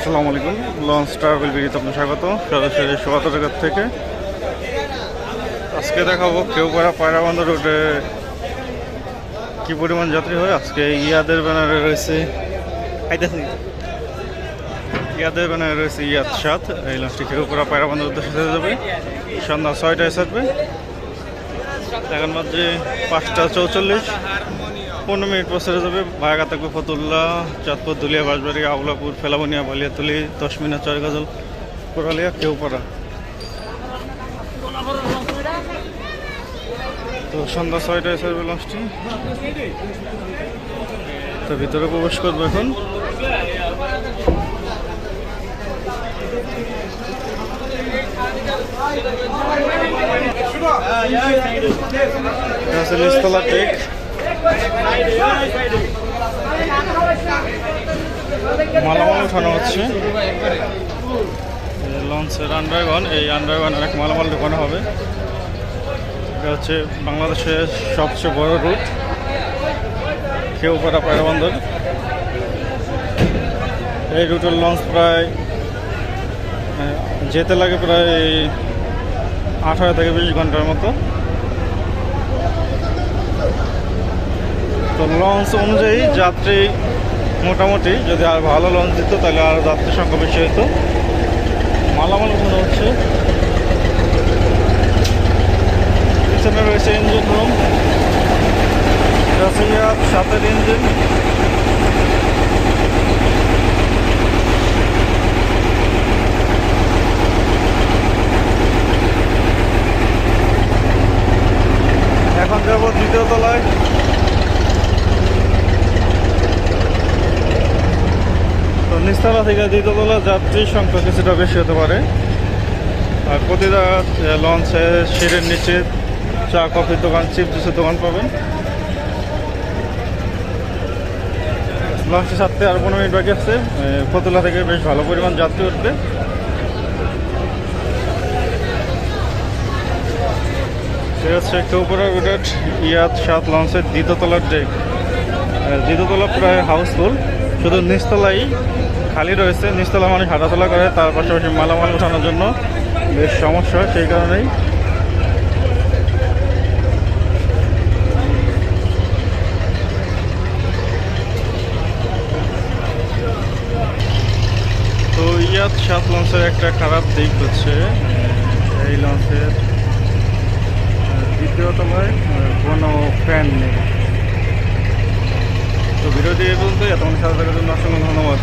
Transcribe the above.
আসসালামু আলাইকুম। Launch travel বিডিতে আপনার স্বাগত। সরাসরি সোয়াতরগার থেকে। আজকে দেখাবো কেউ পাড়া পায়রাবন্দর রোডে কি পরিমাণ যাত্রী হয়। আজকে ইয়াদের ব্যানারে রয়েছে ইয়াদের ব্যানারে রয়েছে ইয়াদ সাত। এই লঞ্চটি কেউ পাড়া পায়রাবন্দর উদ্দেশ্যে যেতে যাবে। সন্ধ্যা ছয়টায় ছাড়বে এখন মাত্র পাঁচটা চৌচল্লিশ। পনেরো মিনিট পর যাবে। ভায়াঘাট থাকবে ফতুল্লা চাঁদপুর, দুলিয়া, বাঁশবাড়ি আউলাপুর ফেলাবনিয়া, বালিয়াতুলি দশ মিনিট চার গাজল কোরালিয়া কেউপাড়া। তো সন্ধ্যা ছয়টায় ছাড়বে লঞ্চটি তো ভিতরে প্রবেশ করব এখন। টেক মালামাল উঠানো হচ্ছে। লঞ্চের আন্ডারগন এই আন্ডারগনের এক মালামাল ঢোকানো হবে। এটা হচ্ছে বাংলাদেশের সবচেয়ে বড় রুট খেউপাড়া পায়রা বন্দর। এই রুটের লঞ্চ প্রায় যেতে লাগে প্রায় আঠারো থেকে বিশ ঘণ্টার মতো। তো লঞ্চ অনুযায়ী যাত্রী মোটামুটি যদি আর ভালো লঞ্চ দিত, তাহলে আর যাত্রী সংখ্যা বেশি হতো মালামাল উঠানো হচ্ছে পিছনে রয়েছে ইঞ্জিন রুম সাতের ইঞ্জিন এখন যাব দ্বিতীয় তলায়। তো নিচতলা থেকে দ্বিতীয়তলা যাত্রীর সংখ্যা কিছুটা বেশি হতে পারে। আর প্রতিটা লঞ্চে সিঁড়ির নিচে চা কফির দোকান চিপ জুসের দোকান পাবেন। লঞ্চে সাততে আর পনেরো মিনিট বাকি আছে। ফতুল্লা থেকে বেশ ভালো পরিমাণ যাত্রী উঠবে। সে হচ্ছে কেউপুরা রুটের ইয়াদ সাত লঞ্চের দ্বিতীয়তলার ডেক। দ্বিতীয়তলা প্রায় হাউসফুল। শুধু নিচতলাই খালি রয়েছে নিচতলা মানুষ হাঁটাচলা করে তার পাশাপাশি মালামাল ওঠানোর জন্য বেশ সমস্যা সেই কারণেই। তো ইয়াদ সাত লঞ্চের একটা খারাপ দিক হচ্ছে এই লঞ্চের আহ, দ্বিতীয় তলায় কোনো ফ্যান নেই। তো ভিডিওটি এই পর্যন্ত এতক্ষণ সাথে থাকার জন্য অসংখ্য ধন্যবাদ।